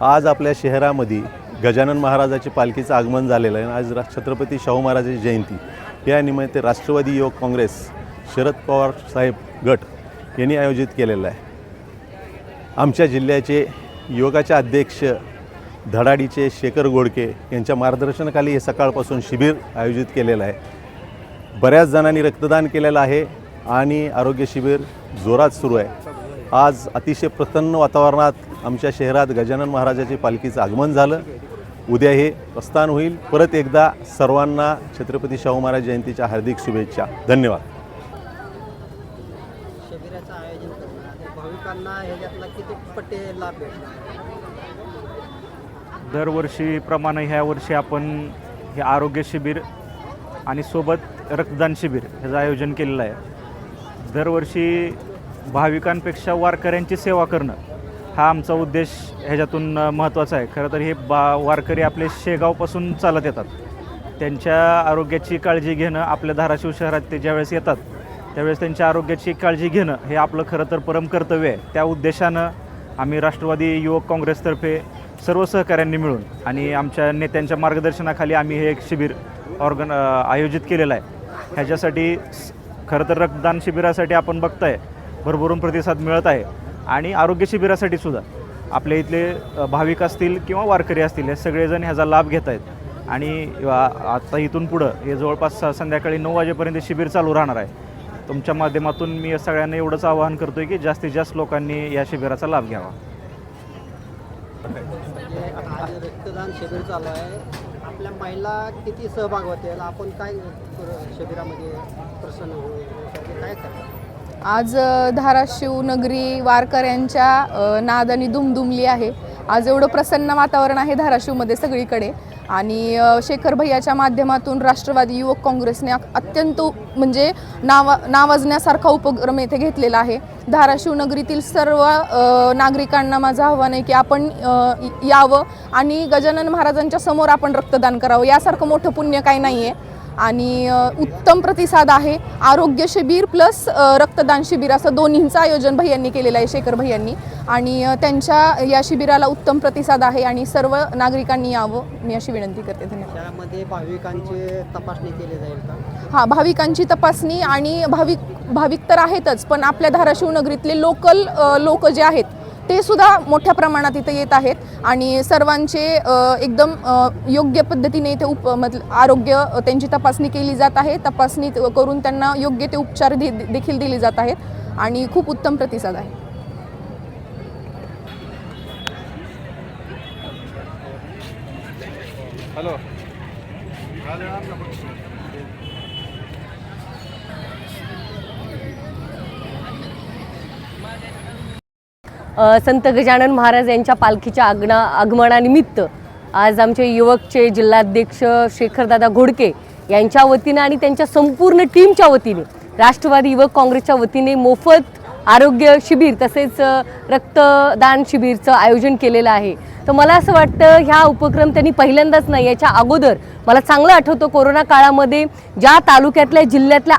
आज आपल्या शहरामध्ये गजानन महाराजाची पालखीचं आगमन झालेलं आहे. आज रा छत्रपती शाहू महाराजाची जयंती. या निमित्त राष्ट्रवादी युवक काँग्रेस शरद पवार साहेब गट यांनी आयोजित केलेलं आहे. आमच्या जिल्ह्याचे युवकाचे अध्यक्ष धडाडीचे शेखर गोडके यांच्या मार्गदर्शनाखाली हे सकाळपासून शिबिर आयोजित केलेलं आहे. बऱ्याच जणांनी रक्तदान केलेलं आहे आणि आरोग्य शिबिर जोरात सुरू आहे. आज अतिशय प्रसन्न वातावरणात आमच्या शहरात गजानन महाराजाची पालखीचं आगमन झालं. उद्या हे प्रस्थान होईल. परत एकदा सर्वांना छत्रपती शाहू महाराज जयंतीच्या हार्दिक शुभेच्छा. धन्यवाद. दरवर्षीप्रमाणे ह्या वर्षी आपण हे आरोग्य शिबिर आणि सोबत रक्तदान शिबिर ह्याचं आयोजन केलेलं आहे. दरवर्षी भाविकांपेक्षा वारकऱ्यांची सेवा करणं हा आमचा उद्देश ह्याच्यातून महत्त्वाचा आहे. खरं तर हे बा वारकरी आपले शेगावपासून चालत येतात. त्यांच्या आरोग्याची काळजी घेणं आपल्या धाराशिव शहरात ते ज्यावेळेस येतात त्यावेळेस त्यांच्या आरोग्याची काळजी घेणं हे आपलं खरं तर परम कर्तव्य आहे. त्या उद्देशानं आम्ही राष्ट्रवादी युवक काँग्रेसतर्फे सर्व सहकाऱ्यांनी मिळून आणि आमच्या नेत्यांच्या मार्गदर्शनाखाली आम्ही हे एक शिबिर ऑर्गन आयोजित केलेलं आहे. ह्याच्यासाठी खरं तर रक्तदान शिबिरासाठी आपण बघताय भरभरून प्रतिसाद मिळत आहे. आणि आरोग्य शिबिरासाठी सुद्धा आपल्या इथले भाविक असतील किंवा वारकरी असतील हे सगळेजण ह्याचा लाभ घेत आहेत. आणि आता इथून पुढं हे जवळपास संध्याकाळी नऊ वाजेपर्यंत शिबिर चालू राहणार आहे. तुमच्या माध्यमातून मी सगळ्यांना एवढंच आवाहन करतोय की जास्तीत जास्त लोकांनी या शिबिराचा लाभ घ्यावा. रक्तदान शिबिर चालू आहे. आपल्या महिला किती सहभाग होते आपण काय शिबिरामध्ये प्रसन्न होऊ? काय करणार? आज धाराशिव नगरी वारकऱ्यांच्या नादाने दुमदुमली आहे. आज एवढं प्रसन्न वातावरण आहे धाराशिवमध्ये सगळीकडे. आणि शेखर भैयाच्या माध्यमातून राष्ट्रवादी युवक काँग्रेसने अत्यंत म्हणजे नावा नावाजण्यासारखा उपक्रम येथे घेतलेला आहे. धाराशिव नगरीतील सर्व नागरिकांना माझं आव्हान आहे की आपण यावं आणि गजानन महाराजांच्या समोर आपण रक्तदान करावं. यासारखं मोठं पुण्य काही नाही आहे आणि उत्तम प्रतिसाद आहे. आरोग्य शिबिर प्लस रक्तदान शिबिर असं दोन्हींचं आयोजन भैयांनी केलेलं आहे शेखर भैयांनी आणि त्यांच्या या शिबिराला उत्तम प्रतिसाद आहे आणि सर्व नागरिकांनी यावं मी अशी विनंती करते. धन्यवाद. भाविकांची तपासणी केली जाईल का? हां भाविकांची तपासणी आणि भाविक भाविक तर आहेतच पण आपल्या धाराशिव नगरीतले लोकल लोक जे आहेत ते सुद्धा मोठ्या प्रमाणात इथे येत आहेत आणि सर्वांचे एकदम योग्य पद्धतीने इथे उप मतलब आरोग्य त्यांची तपासणी केली जात आहे. तपासणी करून त्यांना योग्य ते उपचार दे देखील दिले जात आहेत आणि खूप उत्तम प्रतिसाद आहे. अ, संत गजानन महाराज यांच्या पालखीच्या आगना आगमनानिमित्त आज आमचे युवकचे जिल्हाध्यक्ष शेखरदादा घोडके यांच्या वतीने आणि त्यांच्या संपूर्ण टीमच्या वतीने राष्ट्रवादी युवक काँग्रेसच्या वतीने मोफत आरोग्य शिबिर तसेच रक्तदान शिबिरचं आयोजन केलेलं आहे. तर मला असं वाटतं ह्या उपक्रम त्यांनी पहिल्यांदाच नाही याच्या अगोदर मला चांगलं आठवतं कोरोना काळामध्ये ज्या तालुक्यातल्या जिल्ह्यातल्या